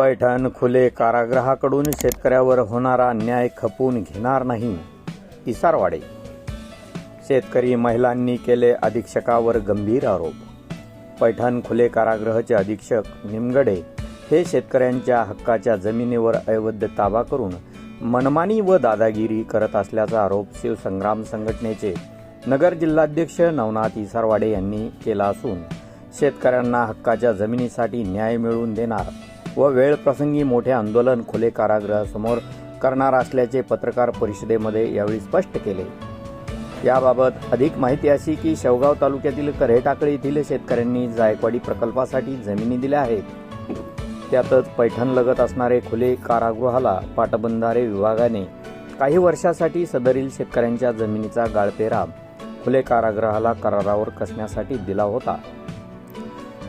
पैठण खुले कारागृहाकडून शेतकऱ्यावर होणारा अन्याय खपून घेणार नाही. इसारवाडे. शेतकरी महिलांनी केले अधीक्षकावर गंभीर आरोप. पैठण खुले कारागृहाचे अधीक्षक निमगडे हे शेतकऱ्यांच्या हक्काच्या जमिनीवर अवैध ताबा करून मनमानी व दादागिरी करत असल्याचा आरोप शिवसंग्राम संघटनेचे नगर जिल्हाध्यक्ष नवनाथ इसारवाडे यांनी केला असून शेतकऱ्यांना हक्काच्या जमिनीसाठी न्याय मिळवून देणार व वेळ प्रसंगी मोठे आंदोलन खुले कारागृहासमोर करणार असल्याचे पत्रकार परिषदेमध्ये यावेळी स्पष्ट केले. याबाबत अधिक माहिती अशी की शेवगाव तालुक्यातील कऱ्हेटाकळी येथील शेतकऱ्यांनी जायकवाडी प्रकल्पासाठी जमिनी दिल्या आहेत. त्यातच पैठण लगत असणारे खुले कारागृहाला पाटबंधारे विभागाने काही वर्षासाठी सदरील शेतकऱ्यांच्या जमिनीचा गाळपेरा खुले कारागृहाला करारावर कसण्यासाठी दिला होता.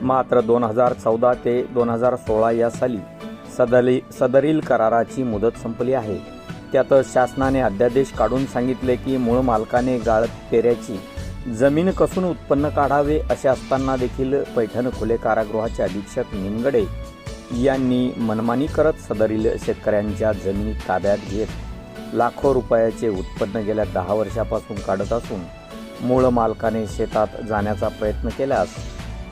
मात्र दोन हजार चौदा ते दोन हजार सोळा या साली सदली सदरील कराराची मुदत संपली आहे. त्यातच शासनाने अध्यादेश काढून सांगितले की मूळ मालकाने गाळ पेऱ्याची जमीन कसून उत्पन्न काढावे असे असताना देखील पैठण खुले कारागृहाचे अधीक्षक निमगडे यांनी मनमानी करत सदरील शेतकऱ्यांच्या जमिनी ताब्यात घेत लाखो रुपयाचे उत्पन्न गेल्या दहा वर्षापासून काढत असून मूळ मालकाने शेतात जाण्याचा प्रयत्न केल्यास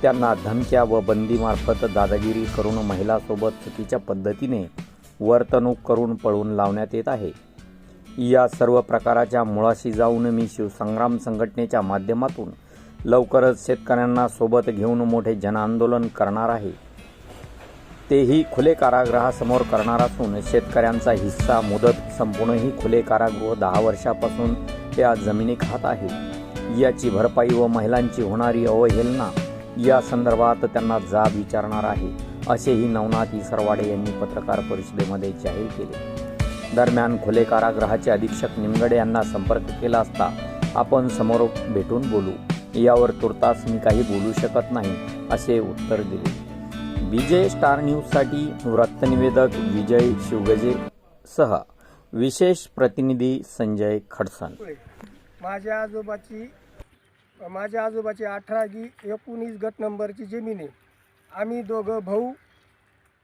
त्यांना धमक्या व बंदीमार्फत दादागिरी करून महिलासोबत चुकीच्या पद्धतीने वर्तणूक करून पळवून लावण्यात येत आहे. या सर्व प्रकाराच्या मुळाशी जाऊन मी शिवसंग्राम संघटनेच्या माध्यमातून लवकरच शेतकऱ्यांना सोबत घेऊन मोठे जनआंदोलन करणार आहे. तेही खुले कारागृहासमोर करणार असून शेतकऱ्यांचा हिस्सा मुदत संपूर्णही खुले कारागृह दहा वर्षापासून त्या जमिनी खात आहे. याची भरपाई व महिलांची होणारी अवहेलना या संदर्भात त्यांना जाब विचारणार आहे असेही नवनाथ इसरवाडे यांनी पत्रकार परिषदेमध्ये जाहीर केले. दरम्यान खुले कारागृहाचे अधीक्षक निमगडे यांना संपर्क केला असता आपण समोर भेटून बोलू. यावर तुर्तास मी काही बोलू शकत नाही असे उत्तर दिले. विजय स्टार न्यूजसाठी वृत्तनिवेदक विजय शिवगजे सह विशेष प्रतिनिधी संजय खडसन. माझ्या आजोबाची माझ्या आजोबाची अठरा गी एकोणीस गट नंबरची जमीन आहे. आम्ही दोघं भाऊ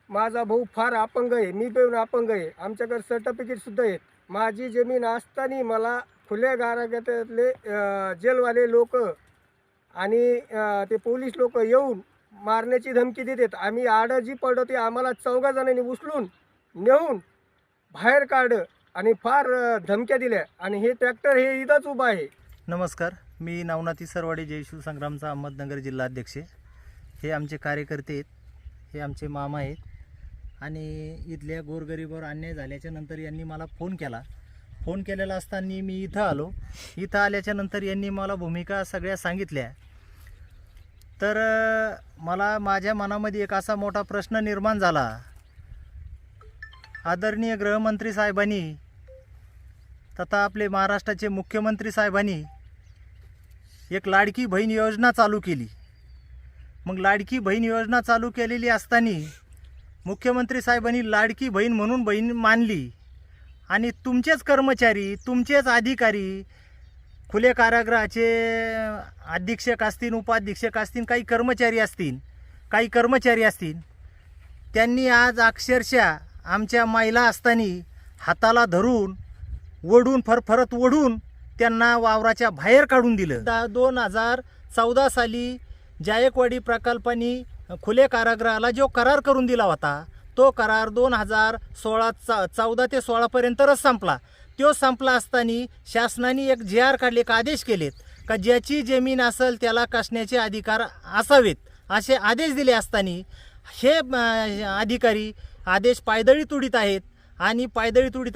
माझा भाऊ फार अपंग आहे मी पण अपंग आहे. आमच्याकडे सर्टिफिकेटसुद्धा आहेत. माझी जमीन असताना मला खुल्या गारागटातले जेलवाले लोक आणि ते पोलीस लोक येऊन मारण्याची धमकी देतात. आम्ही आडं जी पडतो ते आम्हाला चौघा जणांनी उचलून नेऊन बाहेर काढ आणि फार धमक्या दिल्या. आणि हे ट्रॅक्टर हे इथंच उभं आहे. नमस्कार. मी नवनाथी सरवाडे जय शिवसंग्रामचा अहमदनगर जिल्हाध्यक्ष हे आमचे कार्यकर्ते आहेत. हे आमचे मामा आहेत. आणि इथल्या गोरगरीबावर अन्याय झाल्याच्यानंतर यांनी मला फोन केला. फोन केलेला असताना मी इथं आलो. इथं आल्याच्यानंतर यांनी मला भूमिका सगळ्या सांगितल्या. तर मला माझ्या मनामध्ये एक असा मोठा प्रश्न निर्माण झाला. आदरणीय गृहमंत्री साहेबांनी तथा आपले महाराष्ट्राचे मुख्यमंत्री साहेबांनी एक लाडकी बहीण योजना चालू केली. मग लाडकी बहीण योजना चालू केलेली असताना मुख्यमंत्री साहेबांनी लाडकी बहीण म्हणून बहीण मानली. आणि तुमचेच कर्मचारी तुमचेच अधिकारी खुले कारागृहाचे अधीक्षक असतील उपाधीक्षक असतील काही कर्मचारी असतील काही कर्मचारी असतील त्यांनी आज अक्षरशः आमच्या महिला असताना हाताला धरून ओढून फरफरत ओढून त्यांना वावराच्या बाहेर काढून दिलं. दा दोन हजार चौदा साली जायकवाडी प्रकल्पाने खुले कारागृहाला जो करार करून दिला होता तो करार दोन हजार सोळा चा चौदा ते सोळापर्यंतच संपला. तो संपला असताना शासनाने एक जे आर काढले का आदेश केलेत? का ज्याची जमीन असेल त्याला कसण्याचे अधिकार असावेत? असे आदेश दिले असताना हे अधिकारी आदेश पायदळी तुडीत आहेत आणि पायदळी तुडीत